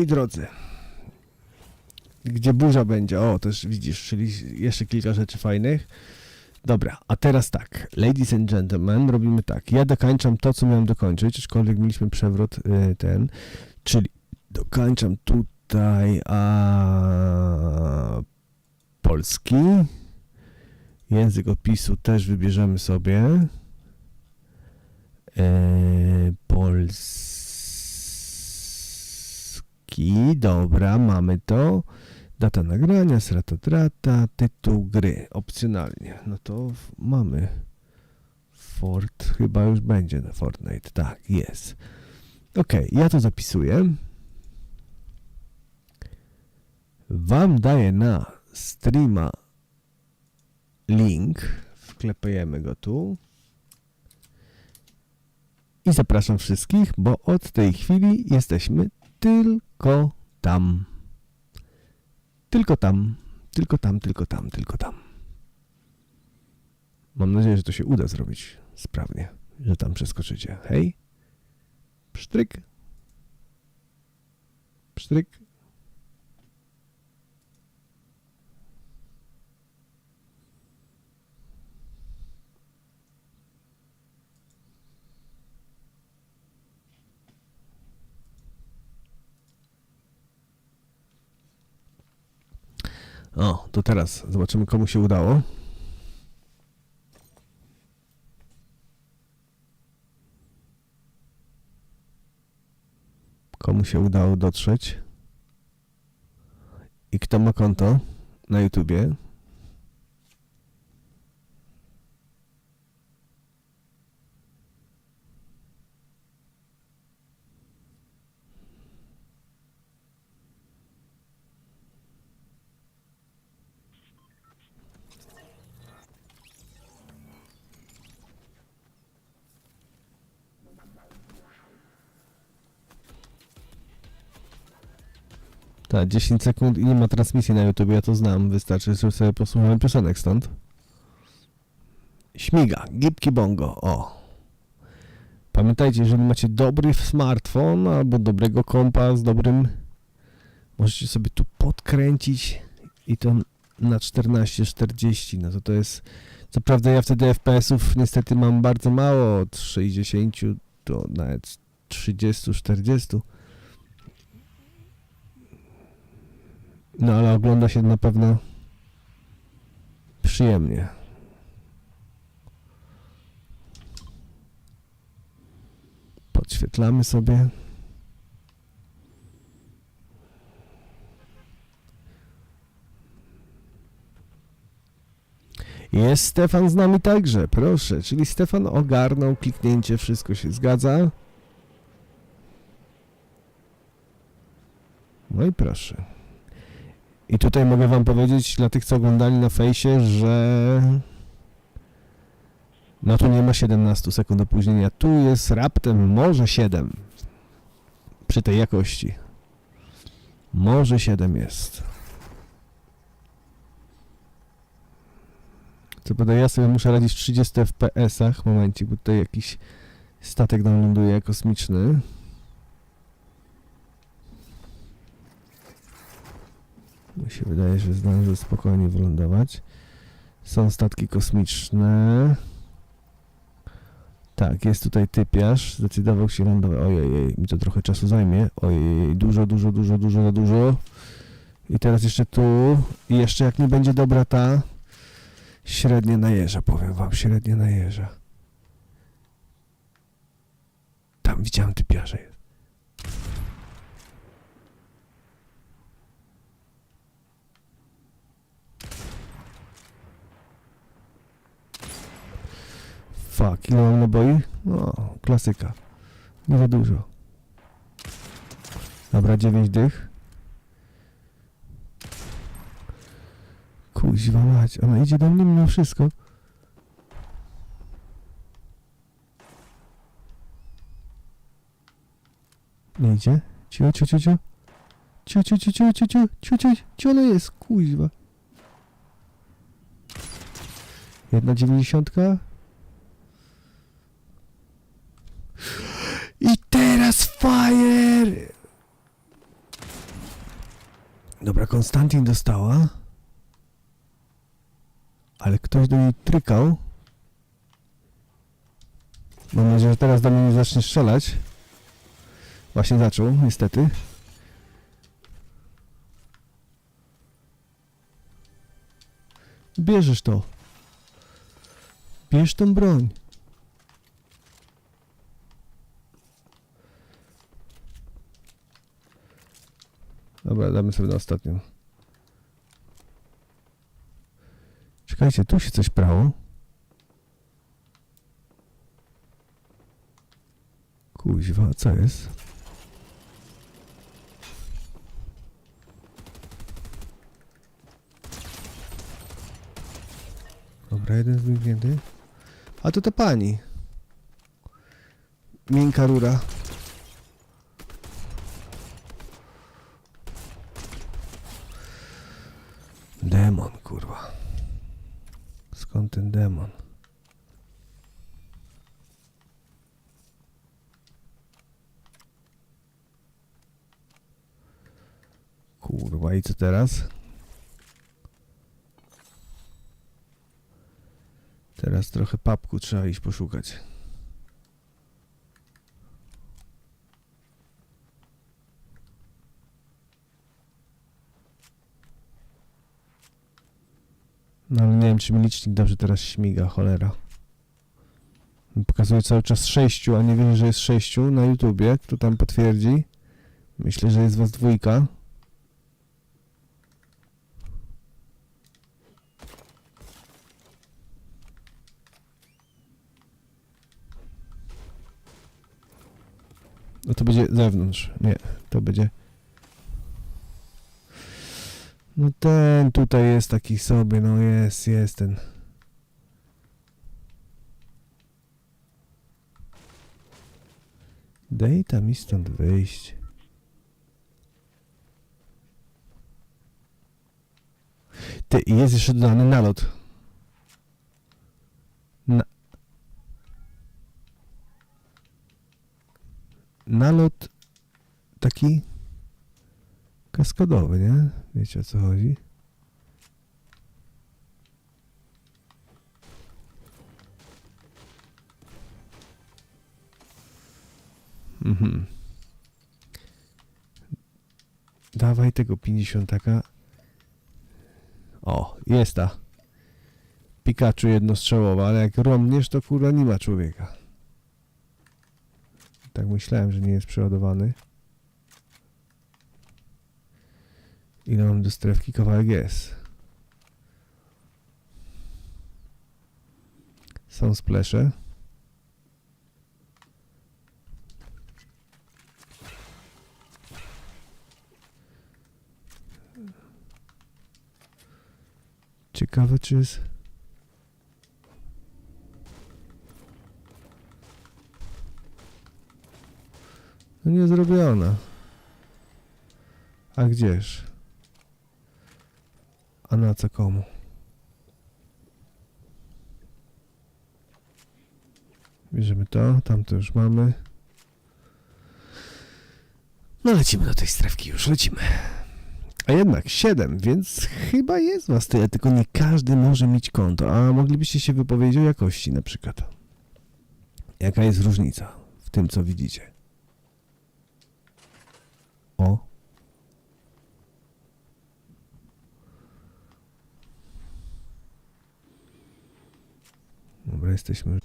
Moi drodzy, gdzie burza będzie, o też widzisz, czyli jeszcze kilka rzeczy fajnych. Dobra, a teraz tak, ladies and gentlemen, robimy tak, ja dokończam to, co miałem dokończyć, aczkolwiek mieliśmy przewrot y, ten, czyli dokończam tutaj a, polski, język opisu też wybierzemy sobie, e, polski, dobra, mamy to, data nagrania, strata trata, tytuł gry, opcjonalnie, no to mamy. Fort, chyba już będzie na Fortnite, tak, jest. Ok, ja to zapisuję. Wam daję na streama link, wklepujemy go tu. I zapraszam wszystkich, bo od tej chwili jesteśmy tylko tam. Tylko tam, tylko tam, tylko tam, tylko tam. Mam nadzieję, że to się uda zrobić sprawnie, że tam przeskoczycie. Hej. Psztryk. Psztryk. O, to teraz zobaczymy, komu się udało. Komu się udało dotrzeć? I kto ma konto na YouTubie? Tak, 10 sekund i nie ma transmisji na YouTube, ja to znam, wystarczy, że sobie posłuchałem piosenek stąd. Śmiga, gipki bongo, o. Pamiętajcie, jeżeli macie dobry smartfon albo dobrego kompa z dobrym, możecie sobie tu podkręcić i to na 14-40, no to to jest, co prawda ja wtedy FPS-ów niestety mam bardzo mało, od 60 do nawet 30-40. No ale ogląda się na pewno przyjemnie. Podświetlamy sobie. Jest Stefan z nami także, proszę. Czyli Stefan ogarnął kliknięcie, wszystko się zgadza. No i proszę. I tutaj mogę wam powiedzieć dla tych, co oglądali na fejsie, że no tu nie ma 17 sekund opóźnienia. Tu jest raptem może 7 przy tej jakości. Może 7 jest. Co prawda ja sobie muszę radzić w 30 fps-ach. Momencik, bo tutaj jakiś statek nam ląduje kosmiczny. Mi się wydaje, że zdąży spokojnie wylądować. Są statki kosmiczne. Tak, jest tutaj typiarz. Zdecydował się lądować. Ojej, mi to trochę czasu zajmie. Ojej, dużo, dużo, dużo, dużo, za dużo. I teraz jeszcze tu. I jeszcze jak nie będzie dobra ta średnia najeża, powiem wam, średnia najeża. Tam widziałem typiarza. jest. Fuck, ile mam naboi? No, klasyka. Nie za dużo. Dobra, 9 dych. Kuźwa mać, ona idzie do mnie mimo wszystko. Nie idzie? Cio, cio, cio, cio. Cio, cio, cio, cio, cio, cio, cio, cio, cio, ona jest, kuźwa. Jedna dziewięćdziesiątka. I teraz fire! Dobra, Konstantin dostała. Ale ktoś do niej trykał. Mam nadzieję, że teraz do mnie nie zacznie strzelać. Właśnie zaczął, niestety. Bierzesz to. Bierz tą broń. Dobra, damy sobie na ostatnią. Czekajcie, tu się coś prało. Kuźwa, co jest? Dobra, jeden zmignięty. A to ta pani. Miękka rura. Demon, kurwa. Skąd ten demon? Kurwa, i co teraz? Teraz trochę papku trzeba iść poszukać. No ale nie wiem, czy mi licznik dobrze teraz śmiga, cholera. Pokazuje cały czas sześciu, a nie wiem, że jest sześciu na YouTubie. Kto tam potwierdzi? Myślę, że jest was dwójka. No to będzie zewnątrz. Nie, to będzie... No ten tutaj jest taki sobie, no jest, jest ten. Daj tam mi stąd wyjść. Ty, i jest jeszcze dodany nalot. Na... Nalot taki kaskadowy, nie? Wiecie o co chodzi? Mhm. Dawaj tego 50 taka. O, jest ta. Pikachu jednostrzałowa, ale jak romniesz, to kurwa nie ma człowieka. Tak myślałem, że nie jest przeładowany. Ile mam do strefki? Kawałek jest. Są splesze. Ciekawe czy jest... No nie zrobiona. A gdzież? A na co komu? Bierzemy to, tamto już mamy. No lecimy do tej strefki już, lecimy. A jednak 7, więc chyba jest was tyle, tylko nie każdy może mieć konto. A moglibyście się wypowiedzieć o jakości na przykład. Jaka jest różnica w tym, co widzicie? O. Dobra, jesteśmy.